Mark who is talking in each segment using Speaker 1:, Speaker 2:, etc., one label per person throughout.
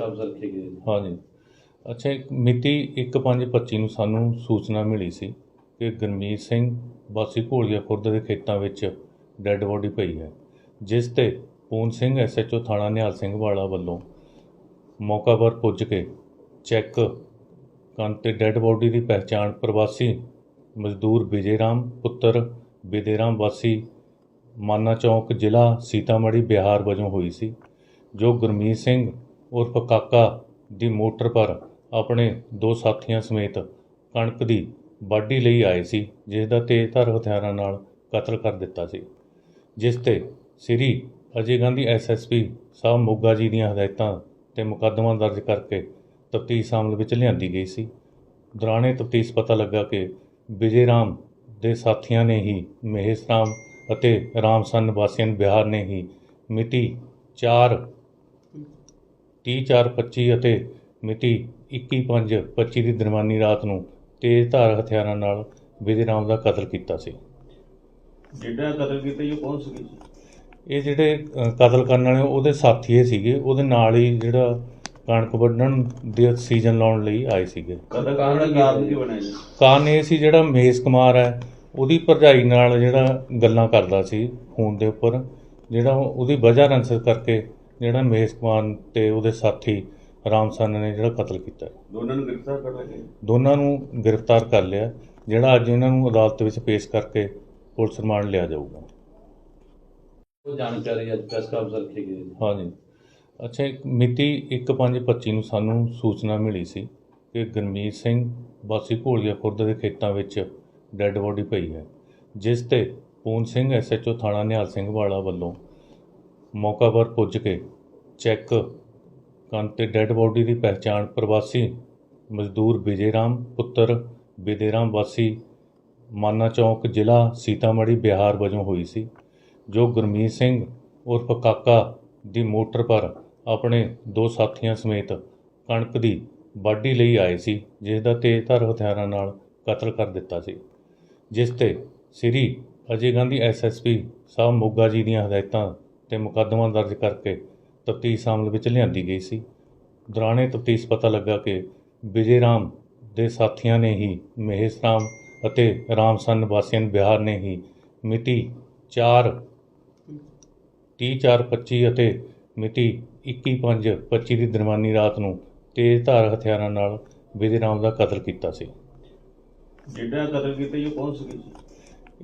Speaker 1: ਕਬਜ਼ਾ ਰੱਖੇ ਗਏ
Speaker 2: ਹਾਂਜੀ। ਅੱਛਾ, ਇੱਕ ਮਿਤੀ 1/5/25 ਨੂੰ ਸਾਨੂੰ ਸੂਚਨਾ ਮਿਲੀ ਸੀ ਕਿ ਗੁਰਮੀਤ ਸਿੰਘ ਵਾਸੀ ਘੋਲੀਆ ਖੁਰਦ ਦੇ ਖੇਤਾਂ ਵਿੱਚ ਡੈੱਡ ਬੋਡੀ ਪਈ ਹੈ, ਜਿਸ ਤੇ ਪੂਨ ਸਿੰਘ ਐਸਐਚਓ ਥਾਣਾ ਨਿਹਾਲ ਸਿੰਘ ਵਾਲਾ ਵੱਲੋਂ ਮੌਕਾ ਪਰ ਪੁੱਜ ਕੇ ਚੈੱਕ ਕਰਨ ਤੇ ਡੈੱਡ ਬੋਡੀ ਦੀ ਪਹਿਚਾਣ ਪ੍ਰਵਾਸੀ ਮਜ਼ਦੂਰ ਵਿਜੇ ਰਾਮ ਪੁੱਤਰ ਵਿਦੇ ਰਾਮ ਵਾਸੀ ਮਾਨਾ ਚੌਕ, ਜ਼ਿਲ੍ਹਾ ਸੀਤਾਮੜੀ ਬਿਹਾਰ ਵਜੋਂ ਹੋਈ ਸੀ, ਜੋ ਗੁਰਮੀਤ ਸਿੰਘ ਉਰਫ ਕਾਕਾ ਦੀ ਮੋਟਰ ਪਰ ਆਪਣੇ ਦੋ ਸਾਥੀਆਂ ਸਮੇਤ ਕਣਕ ਦੀ ਵਾਢੀ ਲਈ ਆਏ ਸੀ, ਜਿਸ ਦਾ ਤੇਜ਼ਧਾਰ ਹਥਿਆਰਾਂ ਨਾਲ ਕਤਲ ਕਰ ਦਿੱਤਾ ਸੀ। ਜਿਸ ਤੇ ਸ੍ਰੀ ਅਜੇ ਗਾਂਧੀ ਐਸਐਸਪੀ ਸਾਹਿਬ ਮੋਗਾ ਜੀ ਦੀਆਂ ਹਦਾਇਤਾਂ ਤੇ ਮੁਕੱਦਮਾ ਦਰਜ ਕਰਕੇ ਤਫਤੀਸ਼ ਅਮਲ ਵਿੱਚ ਲਿਆਂਦੀ ਗਈ ਸੀ। ਦੌਰਾਨੇ ਤਫਤੀਸ਼ ਪਤਾ ਲੱਗਾ ਕਿ ਵਿਜੇ ਰਾਮ ਦੇ ਸਾਥੀਆਂ ਨੇ ਹੀ ਮਹੇਸ਼ ਰਾਮ ਅਤੇ ਰਾਮਸਨ ਵਾਸੀਆਂ ਬਿਹਾਰ ਨੇ ਹੀ ਮਿਤੀ 4 30/4/25 ਅਤੇ ਮਿਤੀ 21/5/25 ਦੀ ਦਰਮਿਆਨੀ ਰਾਤ ਨੂੰ ਤੇਜ਼ ਧਾਰ ਹਥਿਆਰਾਂ ਨਾਲ ਵਿਜੇ ਰਾਮ ਦਾ ਕਤਲ ਕੀਤਾ ਸੀ।
Speaker 1: ਜਿਹੜਾ ਕਤਲ ਕੀਤਾ ਉਹ ਕੌਣ ਸੀ
Speaker 2: ਇਹ ਜਿਹੜੇ ਕਤਲ ਕਰਨ ਵਾਲੇ ਉਹਦੇ ਸਾਥੀ ਹੀ ਸੀਗੇ। ਉਹਦੇ ਨਾਲ ਹੀ ਜਿਹੜਾ ਕਣਕ ਵੱਢਣ ਦੇ ਸੀਜ਼ਨ ਲਾਉਣ ਲਈ ਆਏ ਸੀਗੇ।
Speaker 1: ਕਤਲ ਕਰਨ ਦਾ ਕਾਰਨ ਕੀ ਬਣਿਆ ਜੀ?
Speaker 2: ਕਾਰਨ ਇਹ ਸੀ ਜਿਹੜਾ ਮਹੇਸ਼ ਕੁਮਾਰ ਹੈ ਉਹਦੀ ਭਰਜਾਈ ਨਾਲ ਜਿਹੜਾ ਗੱਲਾਂ ਕਰਦਾ ਸੀ ਫੋਨ ਦੇ ਉੱਪਰ ਜਿਹੜਾ ਉਹ- ਉਹਦੀ ਵਜ੍ਹਾ ਰੰਸਰ ਕਰਕੇ ਜਿਹੜਾ ਕੁਮਾਰ ਤੇ ਉਹਦੇ ਸਾਥੀ ਰਾਮਸਨ ਨੇ ਜਿਹੜਾ ਕਤਲ ਕੀਤਾ।
Speaker 1: ਦੋਨਾਂ ਨੂੰ ਗ੍ਰਿਫਤਾਰ ਕਰ ਲਿਆ
Speaker 2: ਦੋਨਾਂ ਨੂੰ ਗ੍ਰਿਫਤਾਰ ਕਰ ਲਿਆ। ਜਿਹੜਾ ਅੱਜ ਇਹਨਾਂ ਨੂੰ ਅਦਾਲਤ ਵਿੱਚ ਪੇਸ਼ ਕਰਕੇ ਪੁਲਿਸ ਰਿਮਾਂਡ ਲਿਆ ਜਾਊਗਾ।
Speaker 1: ਉਹ ਜਾਣਕਾਰੀ ਅੱਜ ਪ੍ਰੈਸ ਕਬਜ਼ਾ ਰੱਖੇ ਗਏ ਨੇ।
Speaker 2: ਹਾਂਜੀ। ਅੱਛਾ ਇੱਕ ਮਿਤੀ 1/5/25 ਨੂੰ ਸਾਨੂੰ ਸੂਚਨਾ ਮਿਲੀ ਸੀ ਕਿ ਗੁਰਮੀਤ ਸਿੰਘ ਵਾਸੀ ਘੋਲੀਆ ਖੁਰਦ ਦੇ ਖੇਤਾਂ ਵਿੱਚ ਡੈੱਡ ਬੋਡੀ ਪਈ ਹੈ ਜਿਸ ਤੇ ਪੂਨ ਸਿੰਘ ਐਸਐਚਓ ਥਾਣਾ ਨਿਹਾਲ ਸਿੰਘ ਵਾਲਾ ਵੱਲੋਂ ਮੌਕਾ ਪਰ ਪੁੱਜ ਕੇ ਚੈੱਕ ਕਰਨ ਤੇ ਡੈੱਡ ਬੋਡੀ ਦੀ ਪਹਿਚਾਣ ਪ੍ਰਵਾਸੀ ਮਜ਼ਦੂਰ ਵਿਜੇ ਰਾਮ ਪੁੱਤਰ ਵਿਦੇ ਰਾਮ ਵਾਸੀ ਮਾਨਾ ਚੌਕ, ਜ਼ਿਲ੍ਹਾ ਸੀਤਾਮੜ੍ਹੀ, ਬਿਹਾਰ ਵਜੋਂ ਹੋਈ ਸੀ, ਜੋ ਗੁਰਮੀਤ ਸਿੰਘ ਉਰਫ ਕਾਕਾ ਦੀ ਮੋਟਰ ਪਰ ਆਪਣੇ ਦੋ ਸਾਥੀਆਂ ਸਮੇਤ ਕਣਕ ਦੀ ਵਾਢੀ ਲਈ ਆਏ ਸੀ, ਜਿਸ ਦਾ ਤੇਜ਼ਧਾਰ ਹਥਿਆਰਾਂ ਨਾਲ ਕਤਲ ਕਰ ਦਿੱਤਾ ਸੀ, ਜਿਸ ਤੇ ਸ੍ਰੀ ਅਜੇ ਗਾਂਧੀ ਐਸਐਸਪੀ ਸਾਹਿਬ ਮੋਗਾ ਜੀ ਦੀਆਂ ਹਦਾਇਤਾਂ ਤੇ ਮੁਕੱਦਮਾ ਦਰਜ ਕਰਕੇ ਤਫਤੀਸ਼ ਅਮਲ ਵਿੱਚ ਲਿਆਂਦੀ ਗਈ ਸੀ। ਦੌਰਾਨੇ ਤਫਤੀਸ਼ ਪਤਾ ਲੱਗਾ ਕਿ ਵਿਜੇ ਰਾਮ ਦੇ ਸਾਥੀਆਂ ਨੇ ਹੀ ਮਹੇਸ਼ ਰਾਮ ਅਤੇ ਰਾਮਸਨ ਵਾਸੀਆਂ ਬਿਹਾਰ ਨੇ ਹੀ ਮਿਤੀ 4 30/4/25 ਅਤੇ ਮਿਤੀ 21/5/25 ਦੀ ਦਰਮਾਨੀ ਰਾਤ ਨੂੰ ਤੇਜ਼ ਧਾਰ ਹਥਿਆਰਾਂ ਨਾਲ ਵਿਜੇ ਰਾਮ ਦਾ ਕਤਲ ਕੀਤਾ ਸੀ।
Speaker 1: ਜਿਹੜਾ ਕਤਲ ਕੀਤਾ ਉਹ ਕੌਣ ਸੀ?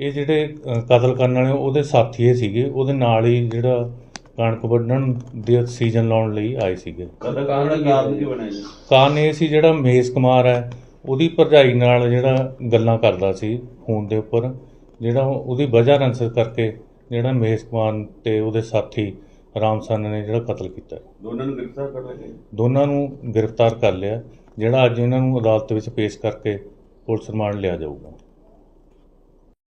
Speaker 2: ਇਹ ਜਿਹੜੇ ਕਤਲ ਕਰਨ ਵਾਲੇ ਉਹਦੇ ਸਾਥੀ ਹੀ ਸੀਗੇ ਉਹਦੇ ਨਾਲ ਹੀ ਜਿਹੜਾ ਕਣਕ ਵੱਢਣ ਦੇ ਸੀਜ਼ਨ ਲਾਉਣ ਲਈ ਆਏ ਸੀਗੇ।
Speaker 1: ਕਤਲ ਕਰਨ ਕੀ ਜੀ?
Speaker 2: ਇਹ ਸੀ ਜਿਹੜਾ ਮਹੇਸ਼ ਕੁਮਾਰ ਹੈ ਉਹਦੀ ਭਰਜਾਈ ਨਾਲ ਜਿਹੜਾ ਗੱਲਾਂ ਕਰਦਾ ਸੀ ਫੋਨ ਦੇ ਉੱਪਰ ਜਿਹੜਾ ਉਹ- ਉਹਦੀ ਵਜ੍ਹਾ ਰੰਸਰ ਕਰਕੇ ਜਿਹੜਾ ਮਹੇਸ਼ ਕੁਮਾਰ ਤੇ ਉਹਦੇ ਸਾਥੀ ਰਾਮਸਨ ਨੇ ਜਿਹੜਾ ਕਤਲ ਕੀਤਾ।
Speaker 1: ਦੋਨਾਂ ਨੂੰ ਗ੍ਰਿਫਤਾਰ ਕਰ ਲਿਆ
Speaker 2: ਦੋਨਾਂ ਨੂੰ ਗ੍ਰਿਫਤਾਰ ਕਰ ਲਿਆ ਜਿਹੜਾ ਅੱਜ ਇਹਨਾਂ ਨੂੰ ਅਦਾਲਤ ਵਿੱਚ ਪੇਸ਼ ਕਰਕੇ ਪੁਲਿਸ ਰਿਮਾਂਡ ਲਿਆ ਜਾਊਗਾ।